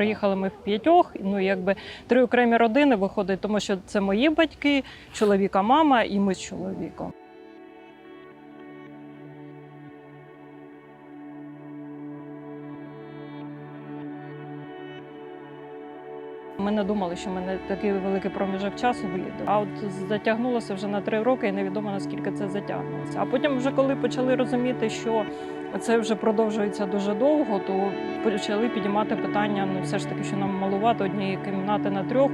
приїхали ми в п'ятьох. Ну якби три окремі родини виходить, тому що це мої батьки, чоловіка, мама і ми з чоловіком. Ми не думали, що ми на такий великий проміжок часу виїдемо. А от затягнулося вже на три роки, і невідомо наскільки це затягнеться. А потім, вже коли почали розуміти, що це вже продовжується дуже довго, то почали підіймати питання: ну все ж таки, що нам малувати однієї кімнати на трьох.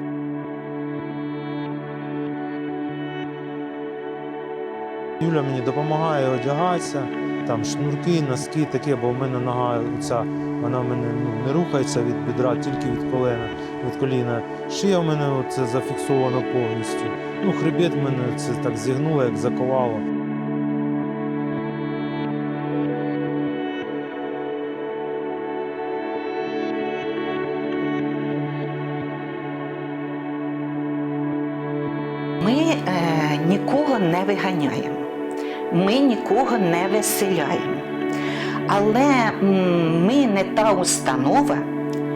Юля мені допомагає одягатися, там шнурки, носки таке, бо в мене нога ця, вона в мене ну, не рухається від бідра, тільки від колена, від коліна. Шия в мене це зафіксовано повністю. Ну, хребет мене це так зігнуло, як заковало. Ми е, нікого не виганяємо, ми нікого не виселяємо. Але ми не та установа,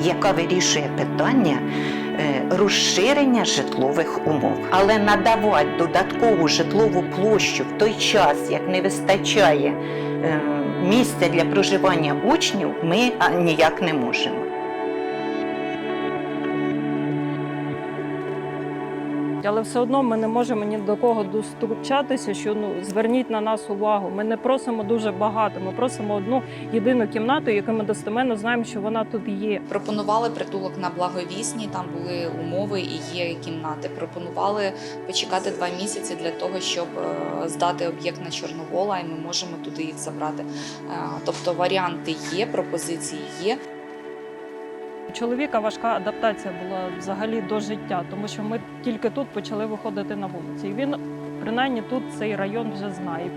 яка вирішує питання е, розширення житлових умов. Але надавати додаткову житлову площу в той час, як не вистачає е, місця для проживання учнів, ми ніяк не можемо. Але все одно ми не можемо ні до кого достучатися, що ну зверніть на нас увагу. Ми не просимо дуже багато. Ми просимо одну єдину кімнату, яку ми достеменно знаємо, що вона тут є. Пропонували притулок на благовісній, там були умови і є кімнати. Пропонували почекати два місяці для того, щоб е, здати об'єкт на Чорновола, і ми можемо туди їх забрати. Е, Тобто варіанти є, пропозиції є. У чоловіка важка адаптація була взагалі до життя, тому що ми тільки тут почали виходити на вулиці. І він принаймні тут цей район вже знає.